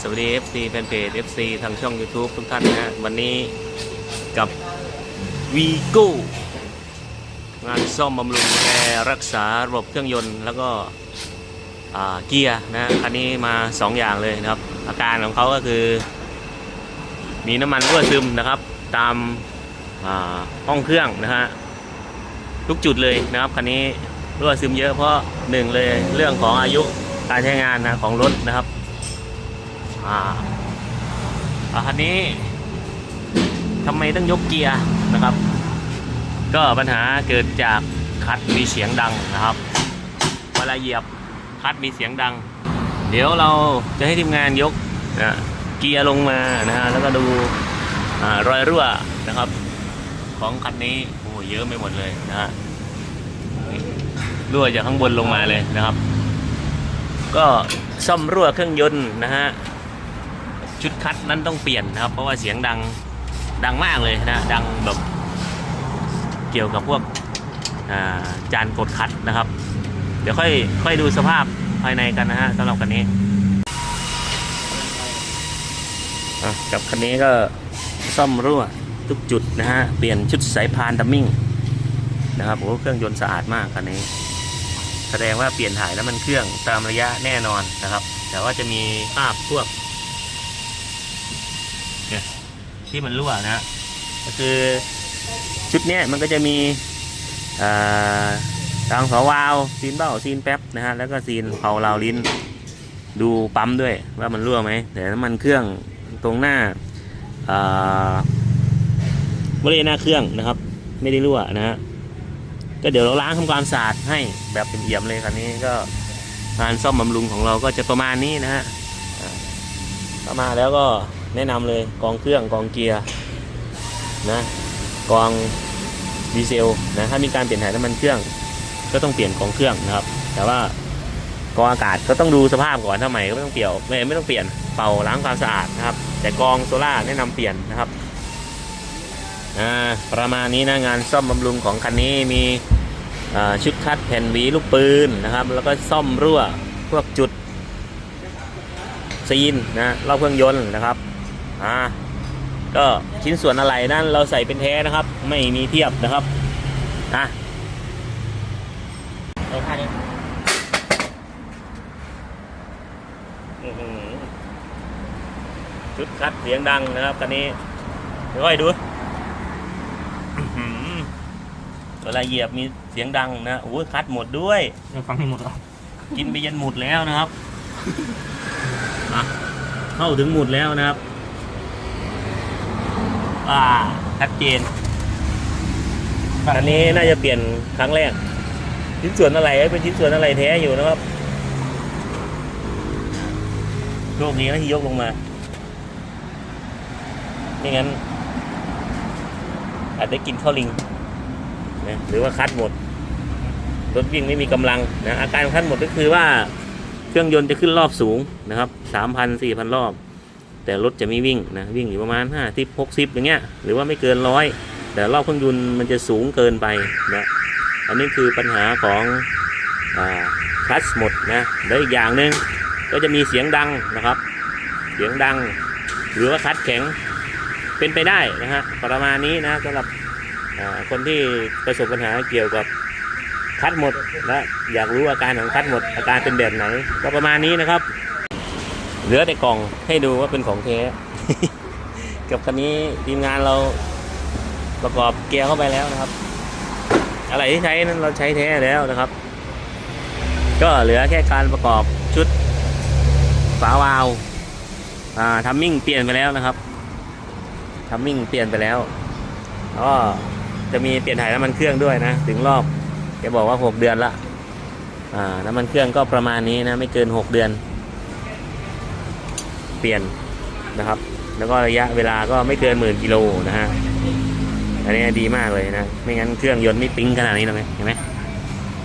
สวัสดี FC แฟนเพจ FC ทางช่อง YouTube ทุกท่านนะฮะวันนี้กับวีโก้งานซ่อมบำรุงแอร์รักษาระบบเครื่องยนต์แล้วก็เกียร์นะฮะคันนี้มา 2 อย่างเลยนะครับ อาการของเขาก็คือ มีน้ำมันรั่วซึมนะครับ ตามอ่าห้องเครื่องนะฮะทุกจุดเลยนะครับคันนี้รั่วซึมเยอะเพราะหนึ่งเลยเรื่องของอายุการใช้งานนะของรถนะครับ อ่าอาคันนี้ทำไมต้องยกเกียร์นะครับ ก็ปัญหาเกิดจากคัดมีเสียงดังนะครับเวลาเหยียบคัดมีเสียงดัง เดี๋ยวเราจะให้ทีมงานยกนะเกียร์ลงมานะฮะแล้วก็ดูอรอยรั่วนะครับ ของคันนี้โอ้โหเยอะไม่หมดเลยนะฮะรั่วจากข้างบนลงมาเลยนะครับ ก็ซ่อมรั่วเครื่องยนต์นะฮะ ชุดคัดนั้นต้องเปลี่ยนนะครับ เพราะว่าเสียงดังดังมากเลยนะดังแบบเกี่ยวกับพวกจานกดคัดนะครับ เดี๋ยวค่อยค่อยดูสภาพภายในกันนะฮะสำหรับคันนี้กับคันนี้ก็ซ่อมรั่วทุกจุดนะฮะเปลี่ยนชุดสายพานดัมมิ่งนะครับโอ้เครื่องยนต์สะอาดมากคันนี้ แสดงว่าเปลี่ยนถ่ายแล้วมันเครื่องตามระยะแน่นอนนะครับ แต่ว่าจะมีภาพพวก ที่มันรั่วนะฮะก็คือชุดเนี้ยมันก็จะมีอ่าทางฝาวาวซีนเบ้าซีนแป๊บนะฮะแล้วก็ซีนเผาราวลิ้น ดูปั๊มด้วยว่ามันรั่วไหมแต่น้ำมันเครื่องตรงหน้าอ่าบริเวณหน้าเครื่องนะครับ ไม่ได้รั่วนะฮะก็เดี๋ยวเราล้างทำความสะอาดให้แบบเอี่ยมๆเลยคันนี้ก็งานซ่อมบำรุงของเราก็จะประมาณนี้นะฮะเข้ามาแล้วก็ แนะนำเลยกองเครื่องกองเกียร์นะกองดีเซลนะถ้ามีการเปลี่ยนถ่ายน้ำมันเครื่อง ก็ต้องเปลี่ยนกองเครื่องนะครับ แต่ว่ากองอากาศก็ต้องดูสภาพก่อนถ้าใหม่ก็ไม่ต้องเปลี่ยวไม่ไม่ต้องเปลี่ยนเป่าล้างความสะอาดนะครับ แต่กองโซล่าแนะนำเปลี่ยนนะครับอ่าประมาณนี้นะงานซ่อมบำรุงของคันนี้มีชุดคัดแผ่นหวีลูกปืนนะครับ แล้วก็ซ่อมรั่วพวกจุดซีนนะรอบเครื่องยนต์นะครับ อ่าก็ชิ้นส่วนอะไรนั่นเราใส่เป็นแท้นะครับ ไม่มีเทียบนะครับอะใส่ท่านี้อื้อหือชุดคัดเสียงดังนะครับคันนี้เดี๋ยวค่อยดูอื้อหือเวลาเหยียบมีเสียงดังนะโอ้ยคัดหมดด้วยยังฟังไม่หมดหรอกินไปยันหมุดแล้วนะครับอะเข้าถึงหมุดแล้วนะครับ อ่าชัดเจนอันนี้น่าจะเปลี่ยนครั้งแรก ชิ้นส่วนอะไรเป็นชิ้นส่วนอะไรแท้อยู่นะครับโชคดีนะที่ยกลงมาไม่งั้น อาจจะกินข้าวลิงนะหรือว่าคัดหมด รถวิ่งไม่มีกำลังนะอาการขั้นหมดก็คือว่า เครื่องยนต์จะขึ้นรอบสูงนะครับสามพันสี่พันรอบ แต่รถจะไม่วิ่งนะวิ่งอยู่ประมาณห้าสิบหกสิบอย่างเงี้ยหรือว่าไม่เกินร้อยแต่รอบเครื่องยนต์มันจะสูงเกินไปนะอันนี้คือปัญหาของคลัตชหมดนะแล้วอีกอย่างหนึ่งก็จะมีเสียงดังนะครับ เสียงดัง หรือว่าคลัตชแข็งเป็นไปได้นะฮะประมาณนี้นะสำหรับคนที่ประสบปัญหาเกี่ยวกับคัดหมดและอยากรู้อาการของคัดหมดอาการเป็นแบบไหนก็ประมาณนี้นะครับ เหลือแต่กล่องให้ดูว่าเป็นของแท้กับคันนี้ทีมงานเราประกอบเกียร์เข้าไปแล้วนะครับ อะไรที่ใช้นั้นเราใช้แท้แล้วนะครับ ก็เหลือแค่การประกอบชุดฝาวาล์วาทัมมิ่งเปลี่ยนไปแล้วนะครับทัมมิ่งเปลี่ยนไปแล้วก็จะมีเปลี่ยนถ่ายน้ำมันเครื่องด้วยนะ ถึงรอบแกบอกว่า 6 เดือนละอ่าน้ำมันเครื่องก็ประมาณนี้นะ ไม่เกิน 6 เดือน ปลี่ยนนะครับ แล้วก็ระยะเวลาก็ไม่เกินหมื่นกิโลนะฮะอันนี้ดีมากเลยนะ ไม่งั้นเครื่องยนต์ไม่ปิ๊งขนาดนี้หรอกเห็นไหม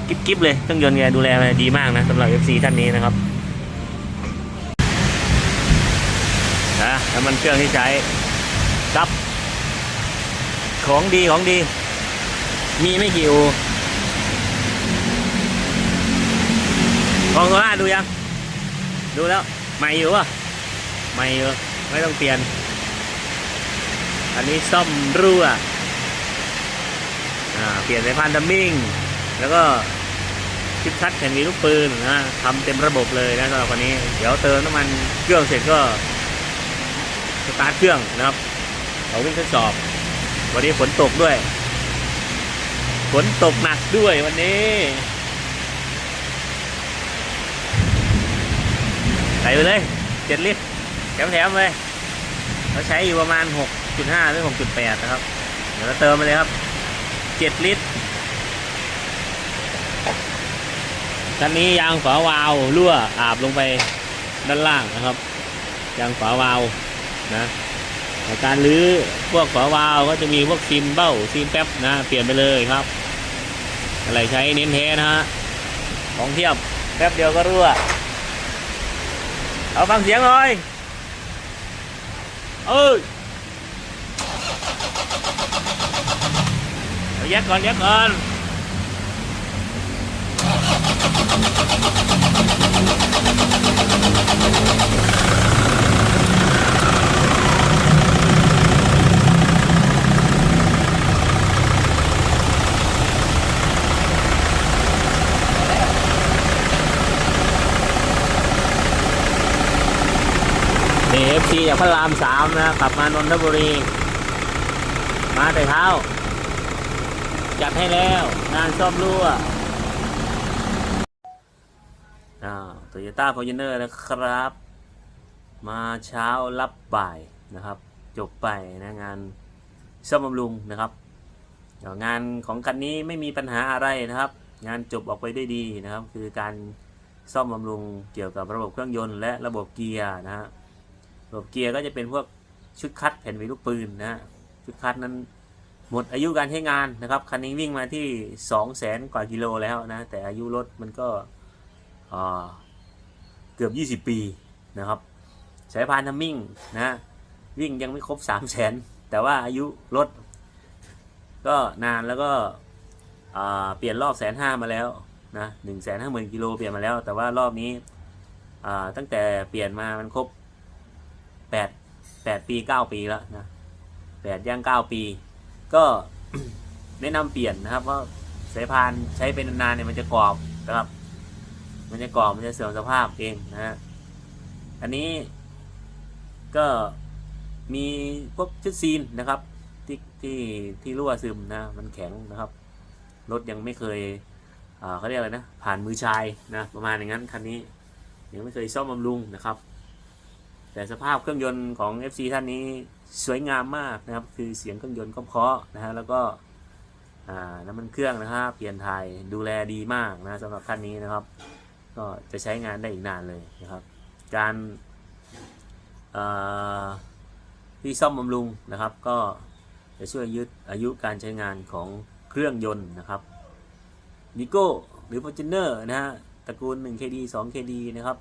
กิ๊บกิ๊บเลยเครื่องยนต์แกดูแลมาดีมากนะสำหรับ FC ท่านนี้นะครับนะน้ำมันเครื่องที่ใช้กับ ของดีของดี มีไม่กี่อูกองโซล่าดูยัง ดูแล้ว ใหม่อยู่ป่ะ ไม่ไม่ต้องเปลี่ยน อันนี้ซ่อมรั่วอ่าเปลี่ยนสายพานดัมมิ่ง แล้วก็ชิปคัดแผ่นมีลูกปืนนะทำเต็มระบบเลยนะสำหรับวันนี้ เดี๋ยวเติมน้ำมันเครื่องเสร็จก็สตาร์ทเครื่องนะครับเอาวิ่งทดสอบ วันนี้ฝนตกด้วย ฝนตกหนักด้วยวันนี้ใส่ไปเลยเจ็ดลิตร แถมๆเลยเราใช้อยู่ประมาณ 6.5 หรือ 6.8 นะครับ เดี๋ยวเราเติมไปเลยครับ 7 ลิตรคันนี้ยางฝาวาล์วรั่วอาบลงไปด้านล่างนะครับ ยางฝาวาล์วนะในการรื้อพวกฝาวาล์วก็จะมีพวกซีมเบ้าซีมแป๊บนะ เปลี่ยนไปเลยครับ อะไรใช้เน้นแท้นะฮะของเทียบแป๊บเดียวก็รั่ว เอาฟังเสียงหน่อย เอ้ยเอาแยกก่อนแยกก่อน นี่ เอฟซีจากพระรามสามนะขับมานนทบุรี มาแต่เช้า จัดให้แล้วงานซ่อมรั่วอ้าวโตโยต้าฟอร์จูเนอร์นะครับ มาเช้ารับบ่ายนะครับ จบไปนะงานซ่อมบำรุงนะครับงานของคันนี้ไม่มีปัญหาอะไรนะครับ งานจบออกไปได้ดีนะครับ คือการซ่อมบำรุงเกี่ยวกับระบบเครื่องยนต์และระบบเกียร์นะฮะ ระบบเกียร์ก็จะเป็นพวกชุดคัดแผ่นวีลูกปืนนะฮะชุดคัดนั้นหมดอายุการใช้งานนะครับคันนี้วิ่งมาที่ 2 0 0แสนกว่ากิโลแล้วนะ แต่อายุรถมันก็เกือบ 20 ปีนะครับสายพานทัมมิ่งนะวิ่งยังไม่ครบ 3 0 0แสนแต่ว่าอายุรถ ก็นานแล้วก็เปลี่ยนรอบแสนห้ามาแล้วนะหนึ่งแสนห้าหมื่นกิโลเปลี่ยนมาแล้ว แต่ว่ารอบนี้ตั้งแต่เปลี่ยนมามันครบ แปดแปดปีเก้าปีแล้วนะแปดย่างเก้าปี ก็แนะนำเปลี่ยนนะครับเพราสายพานใช้เป็นนานเนี่ยมันจะกรอบนะครับ มันจะกรอบมันจะเสื่อมสภาพเองนะฮะอันนี้ก็มีพวกชุดซีนนะครับ ที่ที่ที่รั่วซึมนะมันแข็งนะครับรถยังไม่เคยเขาเรียกอะไรนะ ผ่านมือชายนะประมาณอย่างนั้นคันนี้ยังไม่เคยซ่อมบำรุงนะครับ แต่สภาพเครื่องยนต์ของ FC ท่านนี้สวยงามมากนะครับ คือเสียงเครื่องยนต์ก็เพาะนะฮะแล้วก็น้ำมันเครื่องนะครับเปลี่ยนถ่ายดูแลดีมากนะสำหรับท่านนี้นะครับ ก็จะใช้งานได้อีกนานเลยนะครับ การที่ซ่อมบำรุงนะครับ ก็จะช่วยยืดอายุการใช้งานของเครื่องยนต์นะครับนิโก้หรือ f o r t u n e r นะฮะตระกูล 1KD 2KD นะครับ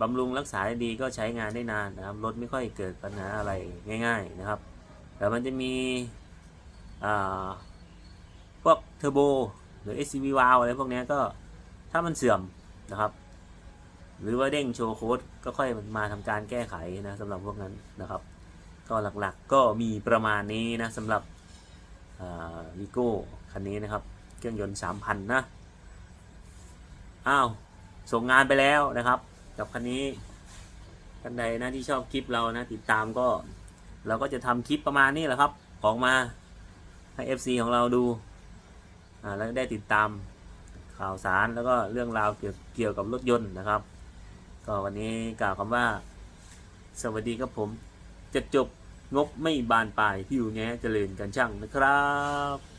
บำรุงรักษาได้ดีก็ใช้งานได้นานนะครับรถไม่ค่อยเกิดปัญหาอะไรง่าย ๆนะครับ แต่มันจะมีพวกเทอร์โบหรือ SCV valve อะไรพวกนี้ก็ถ้ามันเสื่อมนะครับ หรือว่าเด้งโชว์โค้ดก็ค่อยมาทำการแก้ไขนะสำหรับพวกนั้นนะครับ ก็หลักๆก็มีประมาณนี้นะสำหรับวีโก้คันนี้นะครับ เครื่องยนต์ 3,000 นะ อ้าว ส่งงานไปแล้วนะครับ กับคันนี้ท่านใดนะที่ชอบคลิปเรานะ ติดตามก็ เราก็จะทำคลิปประมาณนี้แหละครับ ออกมาให้ FC ของเราดูอ่าแล้วได้ติดตามข่าวสารแล้วก็เรื่องราวเกี่ยวเกี่ยวกับรถยนต์นะครับ ก็วันนี้กล่าวคำว่า สวัสดีครับผมจะจบงบไม่บานปลายที่อยู่แง่เจริญกันช่างนะครับ